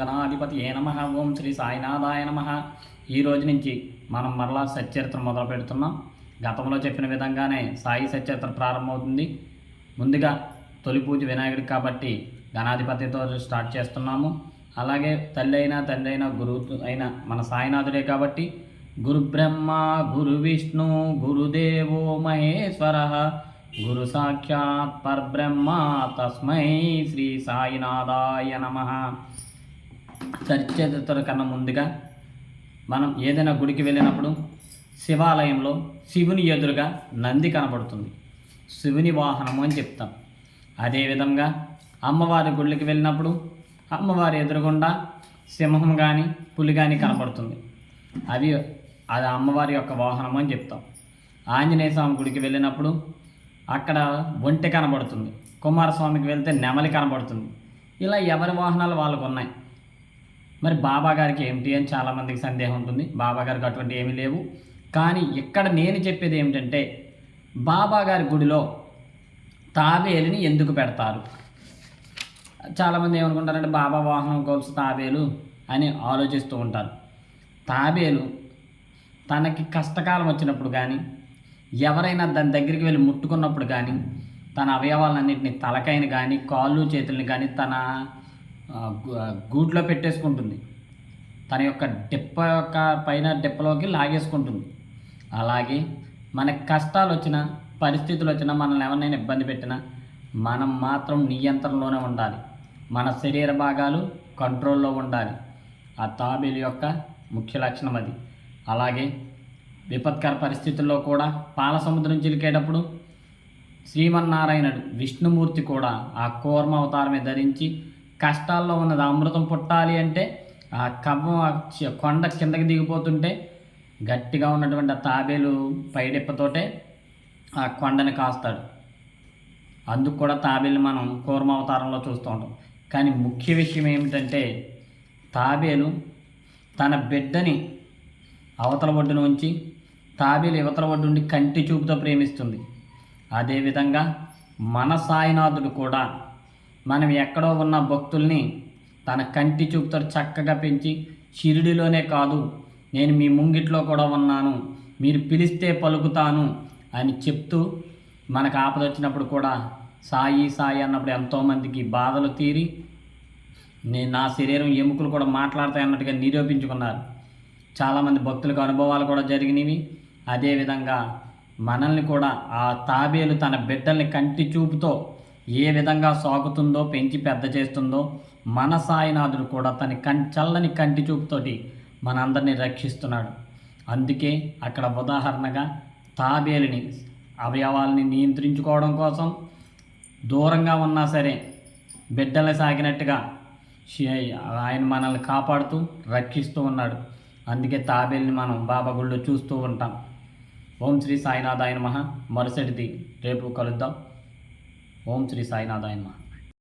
గణాధిపతి ఏ నమ? ఓం శ్రీ సాయినాథాయ నమ. ఈ రోజు నుంచి మనం మరలా సచ్చరిత్ర మొదలు పెడుతున్నాం. గతంలో చెప్పిన విధంగానే సాయి సచ్చరిత్ర ప్రారంభమవుతుంది. ముందుగా తొలి పూజ వినాయకుడికి కాబట్టి గణాధిపతితో స్టార్ట్ చేస్తున్నాము. అలాగే తల్లి అయినా తండ్రి అయినా గురువు అయిన మన సాయినాథుడే కాబట్టి గురు బ్రహ్మ గురు విష్ణు గురుదేవో మహేశ్వర గురు సాక్షాత్ పరబ్రహ్మ తస్మై శ్రీ సాయినాథాయ నమ. చర్చరిత్ర కన్నా ముందుగా మనం ఏదైనా గుడికి వెళ్ళినప్పుడు శివాలయంలో శివుని ఎదురుగా నంది కనబడుతుంది. శివుని వాహనము అని చెప్తాం. అదేవిధంగా అమ్మవారి గుళ్ళకి వెళ్ళినప్పుడు అమ్మవారి ఎదురుగుండా సింహం కానీ పులి కానీ కనబడుతుంది. అవి అది అమ్మవారి యొక్క వాహనం అని చెప్తాం. ఆంజనేయ స్వామి గుడికి వెళ్ళినప్పుడు అక్కడ ఒంటె కనబడుతుంది. కుమారస్వామికి వెళ్తే నెమలి కనబడుతుంది. ఇలా ఎవరి వాహనాలు వాళ్ళకు ఉన్నాయి? మరి బాబా గారికి ఏమిటి అని చాలామందికి సందేహం ఉంటుంది. బాబా గారికి అటువంటి ఏమీ లేవు. కానీ ఇక్కడ నేను చెప్పేది ఏమిటంటే బాబా గారి గుడిలో తాబేలుని ఎందుకు పెడతారు? చాలామంది ఏమనుకుంటారంటే బాబా వాహనం కొలుసు తాబేలు అని ఆలోచిస్తూ ఉంటారు. తాబేలు తనకి కష్టకాలం వచ్చినప్పుడు కానీ ఎవరైనా దాని దగ్గరికి వెళ్ళి ముట్టుకున్నప్పుడు కానీ తన అవయవాలన్నింటినీ తలకైన కానీ కాళ్ళు చేతుల్ని కానీ తన గూట్లో పెట్టేసుకుంటుంది. తన యొక్క డిప్ప యొక్క పైన డిప్పలోకి లాగేసుకుంటుంది. అలాగే మనకి కష్టాలు వచ్చినా పరిస్థితులు వచ్చినా మనల్ని ఎవరినైనా ఇబ్బంది పెట్టినా మనం మాత్రం నియంత్రణలోనే ఉండాలి. మన శరీర భాగాలు కంట్రోల్లో ఉండాలి. ఆ తాబేలు యొక్క ముఖ్య లక్షణం అది. అలాగే విపత్కర పరిస్థితుల్లో కూడా పాల సముద్రం చిలికేటప్పుడు శ్రీమన్నారాయణుడు విష్ణుమూర్తి కూడా ఆ కూర్మ అవతారమే ధరించి కష్టాల్లో ఉన్నది. అమృతం పుట్టాలి అంటే ఆ కవ్వం కొండ కిందకి దిగిపోతుంటే గట్టిగా ఉన్నటువంటి ఆ తాబేలు పైడెప్పతోటే ఆ కొండని కాస్తాడు. అందుకు కూడా తాబేలు మనం కూర్మావతారంలో చూస్తూ ఉంటాం. కానీ ముఖ్య విషయం ఏమిటంటే తాబేలు తన బిడ్డని అవతల ఒడ్డున ఉంచి తాబేలు ఇవతల ఒడ్డు నుండి కంటి చూపుతో ప్రేమిస్తుంది. అదేవిధంగా మన సాయినాథుడు కూడా మనం ఎక్కడో ఉన్న భక్తుల్ని తన కంటి చూపుతో చక్కగా పెంచి షిరిడిలోనే కాదు నేను మీ ముంగిట్లో కూడా ఉన్నాను మీరు పిలిస్తే పలుకుతాను అని చెప్తూ మనకు ఆపద వచ్చినప్పుడు కూడా సాయి సాయి అన్నప్పుడు ఎంతోమందికి బాధలు తీరి నేను నా శరీరం ఎముకలు కూడా మాట్లాడతాయి అన్నట్టుగా నిరూపించుకున్నారు. చాలామంది భక్తులకు అనుభవాలు కూడా జరిగినవి. అదేవిధంగా మనల్ని కూడా ఆ తాబేలు తన బిడ్డల్ని కంటి చూపుతో ఏ విధంగా సాగుతుందో పెంచి పెద్ద చేస్తుందో మన సాయినాథుడు కూడా తన కం చల్లని కంటి చూపుతోటి మనందరినీ రక్షిస్తున్నాడు. అందుకే అక్కడ ఉదాహరణగా తాబేలిని అవయవాల్ని నియంత్రించుకోవడం కోసం దూరంగా ఉన్నా సరే బిడ్డలు సాగినట్టుగా ఆయన మనల్ని కాపాడుతూ రక్షిస్తూ ఉన్నాడు. అందుకే తాబేల్ని మనం బాబా గుళ్ళో చూస్తూ ఉంటాం. ఓం శ్రీ సాయినాథాయన మహా మరుసటిది రేపు కలుద్దాం. ఓం శ్రీ సాయినాథాయన